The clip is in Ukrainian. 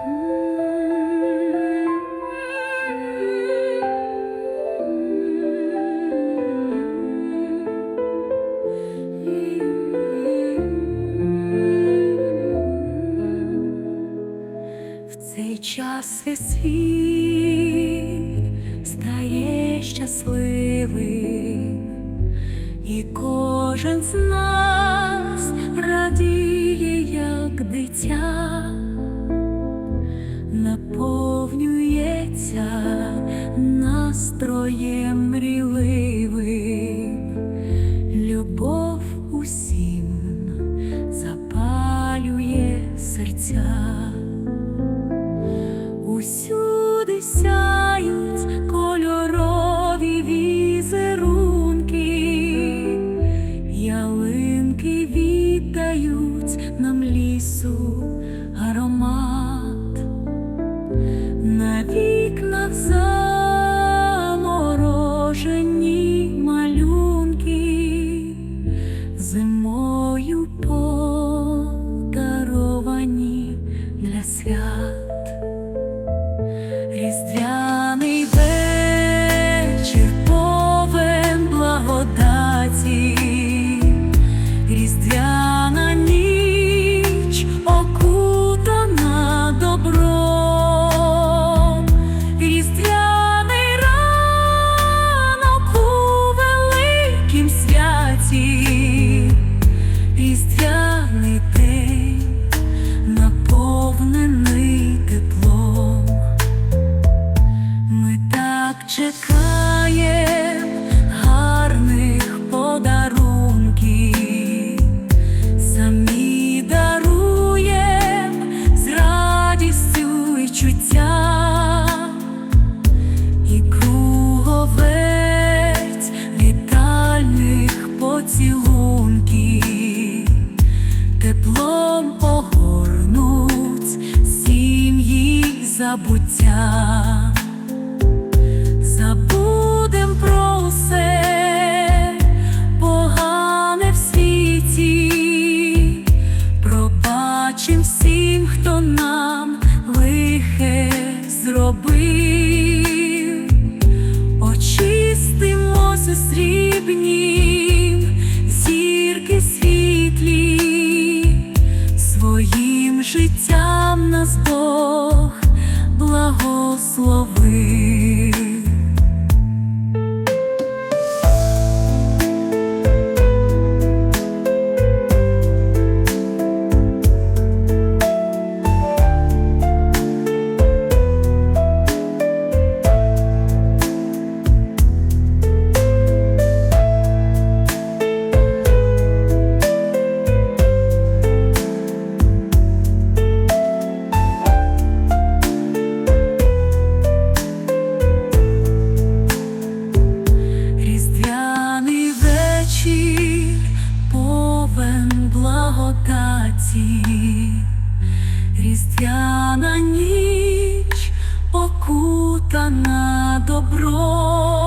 Цей час щасливим, і кожен з нас радіє, як дитя, наповнюється настроєм мрійливим, так чекаєм гарних подарунків, самі даруєм з радістю і чуттям, і круговець вітальних поцілунків, теплом огорнуть сім'ї забуття. Срібні, зірки світлі, своїм життям нас Бог благословив. Весняна ніч покута на добро.